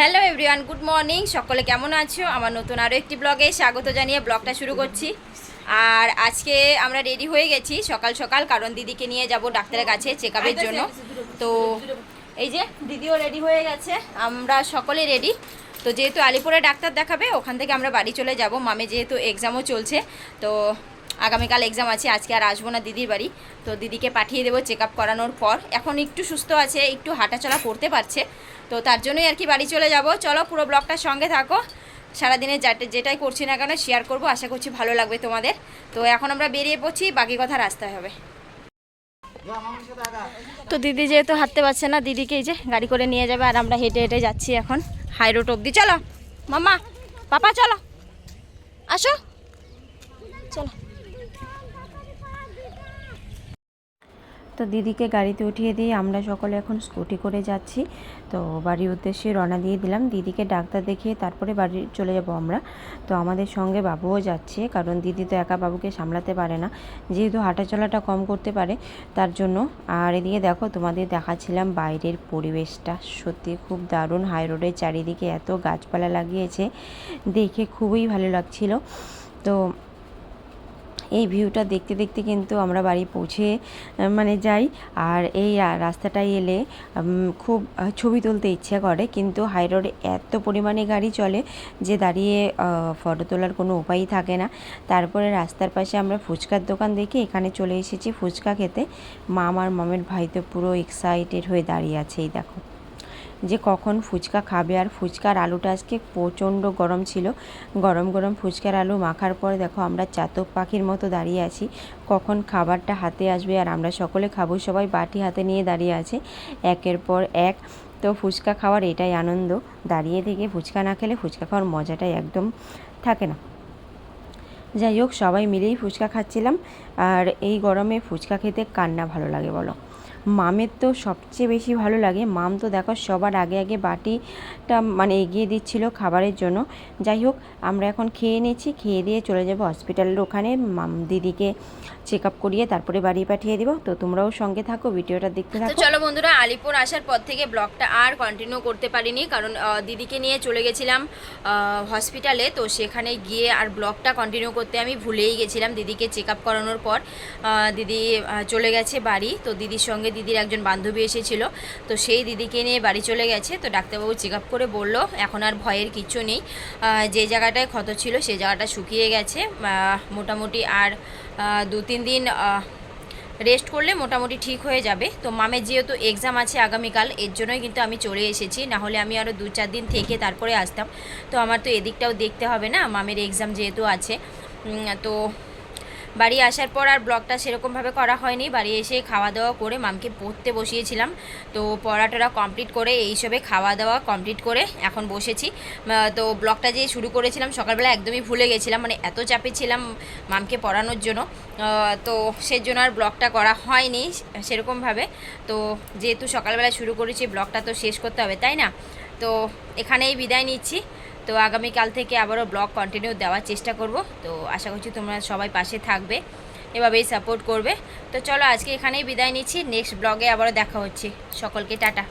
Hello everyone good morning সকলে কেমন আছো? আমার নতুন আরও একটি ব্লগে স্বাগত জানিয়ে ব্লগটা শুরু করছি। আর আজকে আমরা রেডি হয়ে গেছি সকাল সকাল কারণ দিদিকে নিয়ে যাব ডাক্তারের কাছে চেক আপের জন্য। তো এই যে দিদিও রেডি হয়ে গেছে আমরা সকলে রেডি তো যেহেতু আলিপুরে ডাক্তার দেখাবে ওখান থেকে আমরা বাড়ি চলে যাব। মামে যেহেতু এক্সামও চলছে তো আগামীকাল এক্সাম আছে, আজকে আর আসব না দিদির বাড়ি। তো দিদিকে পাঠিয়ে দেবো চেক আপ করানোর পর। এখন একটু সুস্থ আছে, একটু হাঁটাচলা করতে পারছে। তো তার জন্যই আর কি বাড়ি চলে যাব। চলো পুরো ব্লগটার সঙ্গে থাকো। সারাদিনে যেটাই করছি না কেন শেয়ার করব। আশা করছি ভালো লাগবে তোমাদের। তো এখন আমরা বেরিয়ে পড়ছি, বাকি কথা রাস্তায় হবে। তো দিদি যেহেতু হাঁটতে পারছে না, দিদিকে এই যে গাড়ি করে নিয়ে যাবে আর আমরা হেঁটে হেঁটে যাচ্ছি এখন হাই রোড অব্দি চলো মামা পাপা, চলো, আসো। চলো। তো দিদিকে গাড়িতে উঠিয়ে দিয়ে আমরা সকলে এখন স্কুটি করে যাচ্ছি। তো বাড়ির উদ্দেশ্যে রওনা দিয়ে দিলাম। দিদিকে ডাক্তার দেখিয়ে তারপরে বাড়ি চলে যাব আমরা। তো আমাদের সঙ্গে বাবুও যাচ্ছে, কারণ দিদি তো একা বাবুকে সামলাতে পারে না। যেহেতু হাঁটাচলাটা কম করতে পারে, তার জন্য। আর এদিকে দেখো, তোমাদের দেখাচ্ছিলাম বাইরের পরিবেশটা। সত্যি খুব দারুণ। হাই রোডের চারিদিকে এত গাছপালা লাগিয়েছে। দেখে খুবই ভালো লাগছিল। তো এই ভিউটা দেখতে দেখতে কিন্তু আমরা বাড়ি পৌঁছে মানে যাই। আর এই রাস্তাটায় এলে খুব ছবি তুলতে ইচ্ছে করে। কিন্তু হাই রোডে এত পরিমাণে গাড়ি চলে যে দাঁড়িয়ে ফটো তোলার কোনো উপায়ই থাকে না। তারপরে রাস্তার পাশে আমরা ফুচকার দোকান দেখে এখানে চলে এসেছি ফুচকা খেতে। মা আমার মামের ভাই তো পুরো এক্সাইটেড হয়ে দাঁড়িয়ে আছে, এই দেখো। যে কখন ফুচকা খাবে আর ফুচকার আলুটা আজকে প্রচণ্ড গরম ছিল। গরম গরম ফুচকার আলু মাখার পর দেখো আমরা চাতক পাখির মতো দাঁড়িয়ে আছি। কখন খাবারটা হাতে আসবে আর আমরা সকলে খাব, সবাই বাটি হাতে নিয়ে দাঁড়িয়ে আছে। একের পর এক। তো ফুচকা খাওয়ার এটাই আনন্দ। দাঁড়িয়ে থেকে ফুচকা না খেলে ফুচকা খাওয়ার মজাটাই একদম থাকে না। যাই হোক, সবাই মিলেই ফুচকা খাচ্ছিলাম। আর এই গরমে ফুচকা খেতে কান্না ভালো লাগে বলো? মামের তো সবচেয়ে বেশি ভালো লাগে। মাম তো দেখো সবার আগে আগে বাটিটা মানে এগিয়ে দিচ্ছিল খাবারের জন্য। যাই হোক আমরা এখন খেয়ে নিয়েছি খেয়ে দিয়ে চলে যাব হসপিটালের ওখানে। মাম দিদিকে চেক আপ করিয়ে তারপরে বাড়ি পাঠিয়ে দিব। তো তোমরাও সঙ্গে থাকো ভিডিওটা দেখতে থাকো। চলো বন্ধুরা আলিপুর আসার পর থেকে ব্লগটা আর কন্টিনিউ করতে পারিনি। কারণ দিদিকে নিয়ে চলে গেছিলাম হসপিটালে তো সেখানে গিয়ে আর ব্লগটা কন্টিনিউ করতে আমি ভুলেই গেছিলাম দিদিকে চেক আপ করানোর পর। দিদি চলে গেছে বাড়ি। তো দিদির সঙ্গে দিদির একজন বান্ধবী এসেছিল, তো সেই দিদিকে নিয়ে বাড়ি চলে গেছে। তো ডাক্তারবাবু চেক আপ করে বলল, এখন আর ভয়ের কিছু নেই। যে জায়গাটায় ক্ষত ছিল সেই জায়গাটা শুকিয়ে গেছে। মোটামুটি আর দু তিন দিন রেস্ট করলে মোটামুটি ঠিক হয়ে যাবে। তো মামের যেহেতু এক্সাম আছে আগামীকাল, এর জন্যই কিন্তু আমি চলে এসেছি। না হলে আমি আরও দু চার দিন থেকে তারপরে আসতাম। তো আমার তো এদিকটাও দেখতে হবে না মামের এক্সাম যেহেতু আছে। তো বাড়ি আসার পর আর ব্লগটা সেরকমভাবে করা হয়নি। বাড়ি এসে খাওয়া দাওয়া করে মামকে পড়তে বসিয়েছিলাম। তো পড়াটা কমপ্লিট করে এইসবে খাওয়া দাওয়া কমপ্লিট করে এখন বসেছি। তো ব্লগটা যে শুরু করেছিলাম সকালবেলা একদমই ভুলে গেছিলাম। মানে এত চাপে ছিলাম মামকে পড়ানোর জন্য। তো সেই জন্য আর ব্লগটা করা হয়নি সেরকমভাবে। তো যেহেতু সকালবেলা শুরু করেছি, ব্লগটা তো শেষ করতে হবে, তাই না? তো এখানেই বিদায় নিচ্ছি। তো আগামীকাল থেকে আবারও ব্লগ কন্টিনিউ দেওয়ার চেষ্টা করব। তো আশা করছি তোমরা সবাই পাশে থাকবে, এভাবেই সাপোর্ট করবে। তো চলো আজকে এখানেই বিদায় নিচ্ছি নেক্সট ব্লগে আবারও দেখা হচ্ছে। সকলকে টাটা।